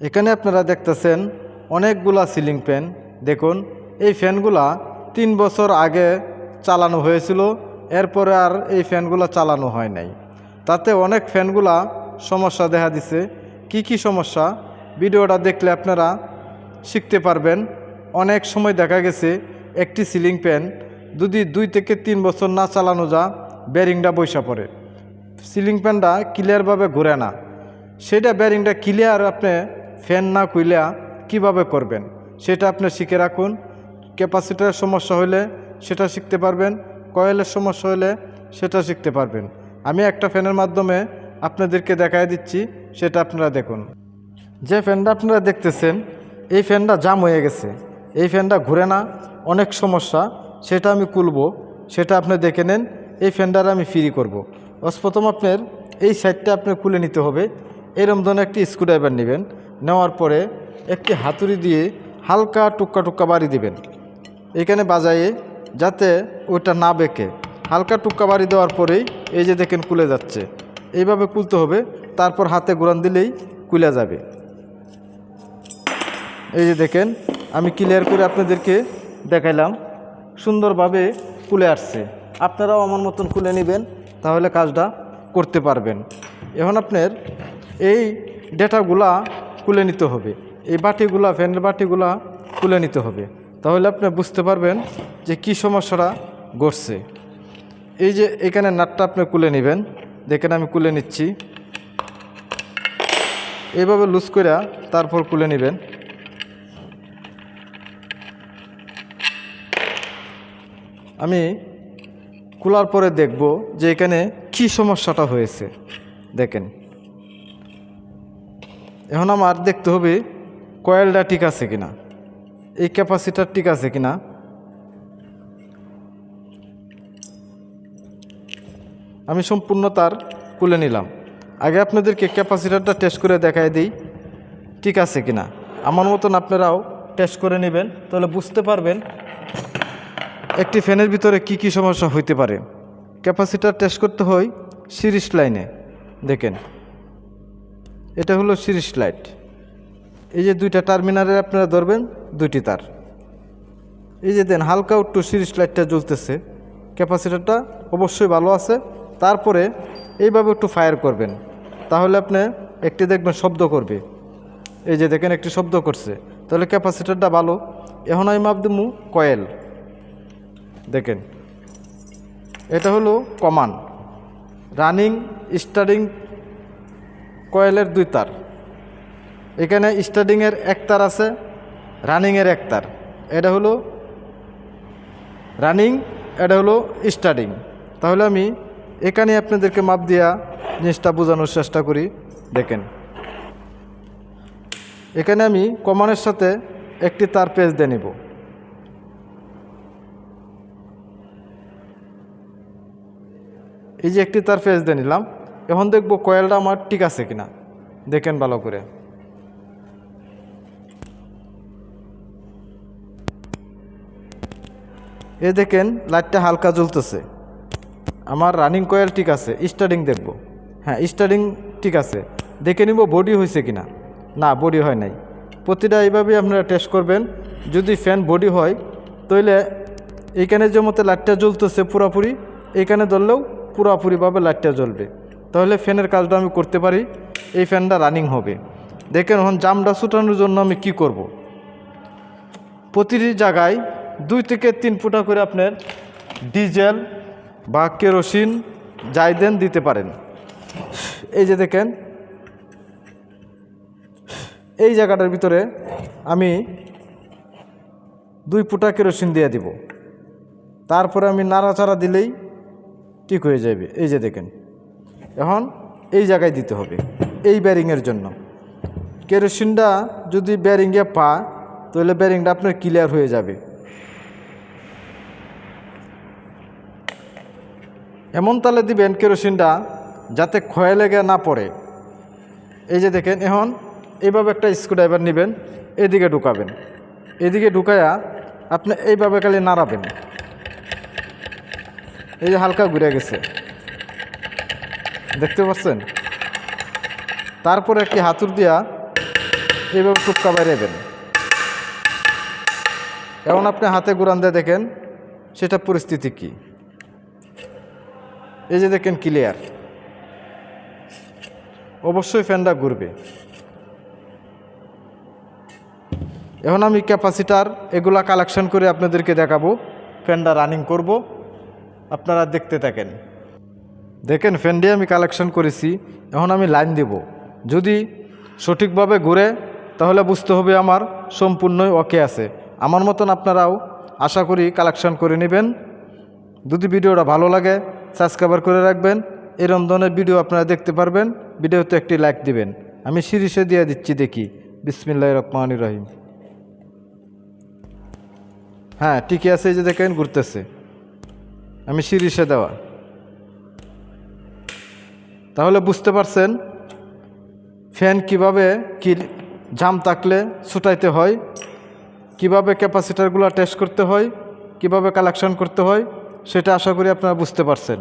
এখানে আপনারা দেখতেছেন অনেকগুলা সিলিং ফ্যান দেখুন, এই ফ্যানগুলা তিন বছর আগে চালানো হয়েছিল, এরপরে আর এই ফ্যানগুলা চালানো হয় নাই। তাতে অনেক ফ্যানগুলা সমস্যা দেখা দিছে। কি কি সমস্যা? ভিডিওটা দেখলে আপনারা শিখতে পারবেন। অনেক সময় দেখা গেছে, একটি সিলিং ফ্যান যদি দুই থেকে তিন বছর না চালানো যা ব্যারিংটা বৈশা পড়ে। সিলিং ফ্যানটা ক্লিয়ারভাবে ঘুরে না। সেটা ব্যারিংটা ক্লিয়ার আপনি ফ্যান না কুইলা কীভাবে করবেন? সেটা আপনি শিখে রাখুন। ক্যাপাসিটারের সমস্যা হলে সেটা শিখতে পারবেন। কয়েলের সমস্যা হলে সেটা শিখতে পারবেন। আমি একটা ফ্যানের মাধ্যমে আপনাদেরকে দেখাই দিচ্ছি, সেটা আপনারা দেখুন। যে ফ্যানটা আপনারা দেখতেছেন, এই ফ্যানটা জাম হয়ে গেছে। এই ফ্যানটা ঘুরে না, অনেক সমস্যা। সেটা আমি খুলবো, সেটা আপনি দেখে নেন। এই ফ্যানটার আমি ফ্রি করব। প্রথম আপনার এই সাইডটা আপনি খুলে নিতে হবে। এরম ধরনের একটি স্ক্রুড্রাইভার নেবেন। নেওয়ার পরে একটি হাতুড়ি দিয়ে হালকা টুক্কা টুক্কা বাড়ি দিবেন। এখানে বাজায়ে যাতে ওটা না বেঁকে। হালকা টুক্কা বাড়ি দেওয়ার পরেই এই যে দেখেন কুলে যাচ্ছে। এইভাবে কুলতে হবে, তারপর হাতে ঘুরান দিলেই কুলে যাবে। এই যে দেখেন, আমি ক্লিয়ার করে আপনাদেরকে দেখাইলাম, সুন্দরভাবে কুলে আসছে। আপনারাও আমার মতন কুলে নেবেন, তাহলে কাজটা করতে পারবেন। এখন আপনার এই ডেটাগুলা খুলে নিতে হবে। এই বাটিগুলা, ফ্যানের বাটিগুলা খুলে নিতে হবে। তাহলে আপনি বুঝতে পারবেন যে কি সমস্যাটা ঘটছে। এই যে এখানে নাটটা আপনি কুলে নেবেন। দেখেন আমি কুলে নিচ্ছি। এইভাবে লুজ করে তারপর কুলে নেবেন। আমি খোলার পরে দেখব যে এখানে কি সমস্যাটা হয়েছে। দেখেন। এখন আমার দেখতে হবে কয়েলটা ঠিক আছে কিনা। এই ক্যাপাসিটার ঠিক আছে কিনা। আমি সম্পূর্ণ তার খুলে নিলাম। আগে আপনাদেরকে ক্যাপাসিটারটা টেস্ট করে দেখাই দিই, ঠিক আছে কিনা। আমার মতন আপনারাও টেস্ট করে নেবেন, তাহলে বুঝতে পারবেন একটি ফ্যানের ভিতরে কি কি সমস্যা হইতে পারে। ক্যাপাসিটার টেস্ট করতে হয় সিরিজ লাইনে, দেখেন। এটা হলো সিরিজ লাইট। এই যে দুইটা টার্মিনালে আপনারা ধরবেন, দুইটি তার। এই যে দেন, হালকা একটু সিরিজ লাইটটা জ্বলতেছে। ক্যাপাসিটারটা অবশ্যই ভালো আছে। তারপরে এইভাবে একটু ফায়ার করবেন। তাহলে আপনি একটি দেখবেন শব্দ করবে। এই যে দেখেন, একটি শব্দ করছে। তাহলে ক্যাপাসিটারটা ভালো। এখন আমি মাপ দেবো কয়েল। দেখেন, এটা হলো কমান রানিং স্টার্টিং কয়েলের দুই তার। এখানে স্টার্টিংয়ের এক তার আছে, রানিংয়ের এক তার। এটা হলো রানিং, এটা হলো স্টার্টিং। তাহলে আমি এখানে আপনাদেরকে মাপ দিয়া জিনিসটা বোঝানোর চেষ্টা করি, দেখেন। এখানে আমি কমানের সাথে একটি তার পেজ দিয়ে নিব। এই যে একটি তার পেজ দিয়ে নিলাম। এখন দেখব কয়েলটা আমার ঠিক আছে কিনা। দেখেন ভালো করে। এ দেখেন লাইটটা হালকা জ্বলতেছে। আমার রানিং কয়েল ঠিক আছে স্টার্টিং দেখব। হ্যাঁ স্টার্টিং ঠিক আছে। দেখে নিব বডি হয়েছে কিনা। না বডি হয় নাই। প্রতিটা এইভাবেই আপনারা টেস্ট করবেন। যদি ফ্যান বডি হয়, তাহলে এইখানে যে মতো লাইটটা জ্বলতেছে পুরোপুরি, এইখানে ধরলেও পুরোপুরিভাবে লাইটটা জ্বলবে। তাহলে ফ্যানের কাজটা আমি করতে পারি, এই ফ্যানটা রানিং হবে। দেখেন এখন জামটা ছুটানোর জন্য আমি কি করব। প্রতিটি জায়গায় দুই থেকে তিন ফুটা করে আপনার ডিজেল বা কেরোসিন যাই দেন দিতে পারেন। এই যে দেখেন, এই জায়গাটার ভিতরে আমি দুই ফুটা কেরোসিন দিয়ে দিব। তারপরে আমি নাড়াচাড়া দিলেই ঠিক হয়ে যাবে। এই যে দেখেন এখন এই জায়গায় দিতে হবে, এই ব্যারিংয়ের জন্য। কেরোসিনটা যদি ব্যারিংয়ে পা তাহলে ব্যারিংটা আপনার ক্লিয়ার হয়ে যাবে। এমন তালে দিবেন কেরোসিনটা যাতে ক্ষয় লেগে না পড়ে। এই যে দেখেন, এখন এইভাবে একটা স্ক্রুড্রাইভার নেবেন, এদিকে ঢুকাবেন। এদিকে ঢুকায়া আপনি এইভাবে খালি নাড়াবেন। এই যে হালকা ঘুরে গেছে। দেখতে পাচ্ছেন? তারপরে একটি হাতুর দিয়া এইভাবে টুপকা বাইরেবেন এখন আপনি হাতে ঘুরান দিয়ে দেখেন, সেটা পরিস্থিতি কি? এই যে দেখেন ক্লিয়ার অবশ্যই ফ্যানটা ঘুরবে। এখন আমি ক্যাপাসিটার এগুলা কালেকশন করে আপনাদেরকে দেখাবো ফ্যানটা রানিং করব। আপনারা দেখতে থাকেন। দেখেন ফ্যানটি আমি কালেকশন করেছি, এখন আমি লাইন দেব। যদি সঠিকভাবে ঘুরে, তাহলে বুঝতে হবে আমার সম্পূর্ণই ওকে আছে। আমার মতন আপনারাও আশা করি কালেকশন করে নেবেন। যদি ভিডিওটা ভালো লাগে সাবস্ক্রাইবার করে রাখবেন। এরম ধরনের ভিডিও আপনারা দেখতে পারবেন। ভিডিওতে একটি লাইক দিবেন। আমি সিরিজে দিয়ে দিচ্ছি, দেখি। বিসমিল্লাহ রহমান রহিম। হ্যাঁ ঠিকই আছে এই যে দেখেন, ঘুরতেছে। আমি সিরিজে দেওয়া। তাহলে বুঝতে পারছেন ফ্যান কীভাবে কি জাম থাকলে ছুটাইতে হয়, কীভাবে ক্যাপাসিটারগুলো টেস্ট করতে হয়, কীভাবে কালেকশন করতে হয়, সেটা আশা করি আপনারা বুঝতে পারছেন।